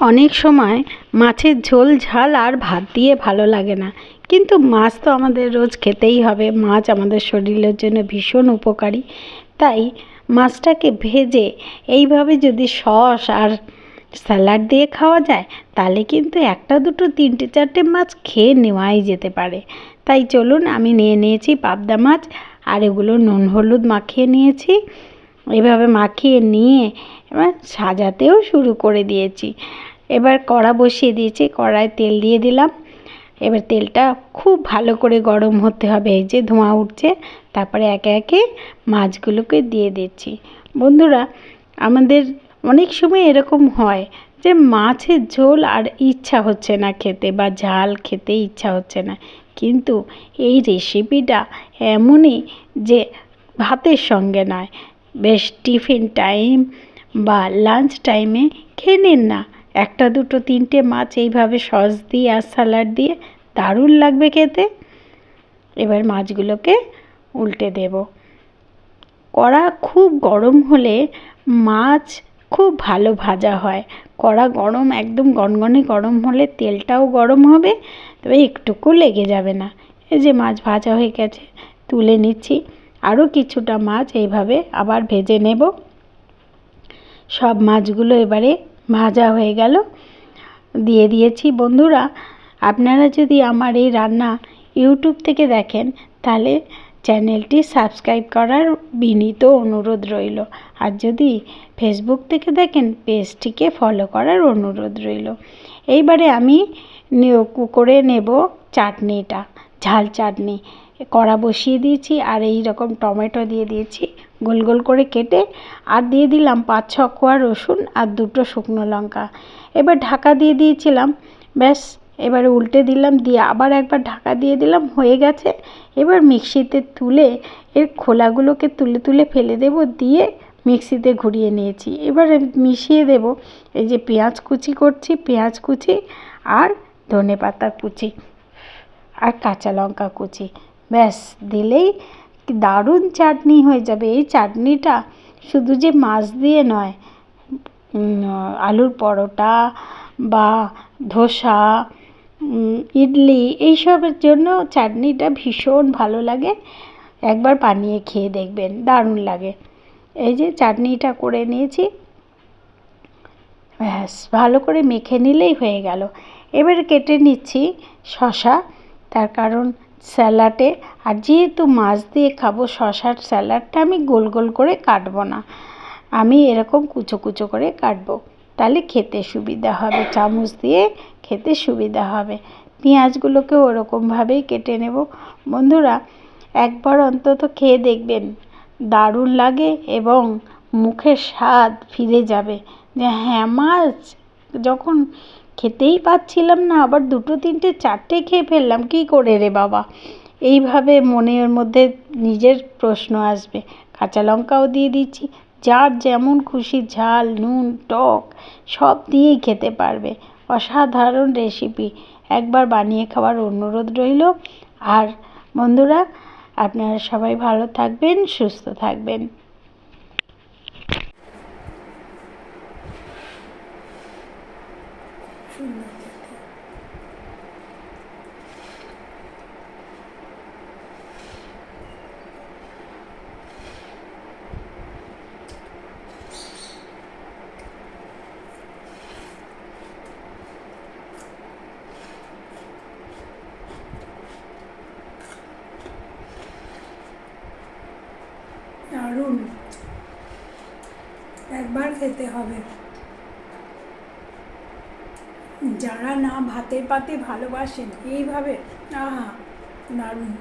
অনেক সময় মাছের ঝোল, ঝাল আর ভাত দিয়ে ভালো লাগে না। কিন্তু মাছ তো আমাদের রোজ খেতেই হবে। মাছ আমাদের শরীরের জন্য ভীষণ উপকারী। তাই মাছটাকে ভেজে এইভাবে যদি সস আর স্যালাড দিয়ে খাওয়া যায়, তাহলে কিন্তু একটা দুটো, তিনটে, চারটে মাছ খেয়ে নেওয়াই যেতে পারে। তাই চলুন আমি নিয়ে নিয়েছি পাবদা মাছ, আর এগুলো নুন হলুদ মাখিয়ে নিয়েছি। এভাবে মাখিয়ে নিয়ে এবার সাজাতেও শুরু করে দিয়েছি। এবার কড়া বসিয়ে দিয়েছি, কড়ায় তেল দিয়ে দিলাম। এবার তেলটা খুব ভালো করে গরম হতে হবে, এই যে ধোঁয়া উঠছে। তারপরে একে একে মাছগুলোকে দিয়ে দিচ্ছি। বন্ধুরা, আমাদের অনেক সময় এরকম হয় যে মাছের ঝোল আর ইচ্ছা হচ্ছে না খেতে বা ঝাল খেতে ইচ্ছা হচ্ছে না। কিন্তু এই রেসিপিটা এমনই যে ভাতের সঙ্গে নয় বেশ টিফিন টাইম বা লাঞ্চ টাইমে খেয়ে নিন না। একটা, দুটো, তিনটে মাছ এইভাবে সস দিয়ে আর স্যালাড দিয়ে দারুণ লাগবে খেতে। এবার মাছগুলোকে উল্টে দেব। কড়া খুব গরম হলে মাছ খুব ভালো ভাজা হয়। কড়া গরম, একদম গনগনে গরম হলে তেলটাও গরম হবে, তবে একটুকু লেগে যাবে না। এই যে মাছ ভাজা হয়ে গেছে, তুলে নিচ্ছি। আরও কিছুটা মাছ এইভাবে আবার ভেজে নেব। সব মাছগুলো এবারে ভাজা হয়ে গেল। দিয়ে দিয়েছি। বন্ধুরা, আপনারা যদি আমার এই রান্না ইউটিউব থেকে দেখেন, তাহলে চ্যানেলটি সাবস্ক্রাইব করার বিনীত অনুরোধ রইল। আর যদি ফেসবুক থেকে দেখেন, পেজটিকে ফলো করার অনুরোধ রইল। এইবারে আমি করে নেব চাটনিটা, ঝাল চাটনি। কড়া বসিয়ে দিয়েছি আর এই রকম টমেটো দিয়ে দিয়েছি। গোল গোল করে কেটে আর দিয়ে দিলাম পাঁচ ছ কোয়া রসুন আর দুটো শুকনো লঙ্কা। এবার ঢাকা দিয়ে দিয়েছিলাম। ব্যাস, এবারে উল্টে দিলাম, দিয়ে আবার একবার ঢাকা দিয়ে দিলাম, হয়ে গেছে। এবার মিক্সিতে তুলে এর খোলাগুলোকে তুলে তুলে ফেলে দেব, দিয়ে মিক্সিতে ঘুরিয়ে নিয়েছি। এবার মিশিয়ে দেব এই যে পেঁয়াজ কুচি করছি, পেঁয়াজ কুচি আর ধনে পাতা কুচি আর কাঁচা লঙ্কা কুচি। ব্যাস, দিলেই দারুণ চাটনি হয়ে যাবে। এই চাটনিটা শুধু যে মাছ দিয়ে নয় আলুর পরোটা বা ধোসা ইডলি, এইসবের জন্য চাটনিটা ভীষণ ভালো লাগে। একবার বানিয়ে খেয়ে দেখবেন, দারুণ লাগে। এই যে চাটনিটা করে নিয়েছি। ব্যাস, ভালো করে মেখে নিলেই হয়ে গেল। এবার কেটে নিচ্ছি শশা তার কারণ স্যালাডে। আর যেহেতু মাছ দিয়ে খাব, শশার স্যালাডটা আমি গোল গোল করে কাটবো না। আমি এরকম কুচো কুচো করে কাটবো। তাহলে খেতে সুবিধা হবে। চামচ দিয়ে খেতে সুবিধা হবে। পেঁয়াজগুলোকেও ওরকমভাবেই কেটে নেব। বন্ধুরা, একবার অন্তত খেয়ে দেখবেন। দারুণ লাগে এবং মুখের স্বাদ ফিরে যাবে। যে হ্যাঁ মাছ যখন খেতেই পাচ্ছিলাম না, আবার দুটো, তিনটে, চারটে খেয়ে ফেললাম, কী করে রে বাবা? এইভাবে মনের মধ্যে নিজের প্রশ্ন আসবে। কাঁচা লঙ্কাও দিয়ে দিচ্ছি, যার যেমন খুশি ঝাল, নুন, টক, সব দিয়েই খেতে পারবে। অসাধারণ রেসিপি একবার বানিয়ে খাওয়ার অনুরোধ রইল। আর বন্ধুরা, আপনারা সবাই ভালো থাকবেন, সুস্থ থাকবেন। দারুণ। একবার খেতে হবে। যারা না ভাতে পাতে ভালোবাসেন এইভাবে আহা দারুণ।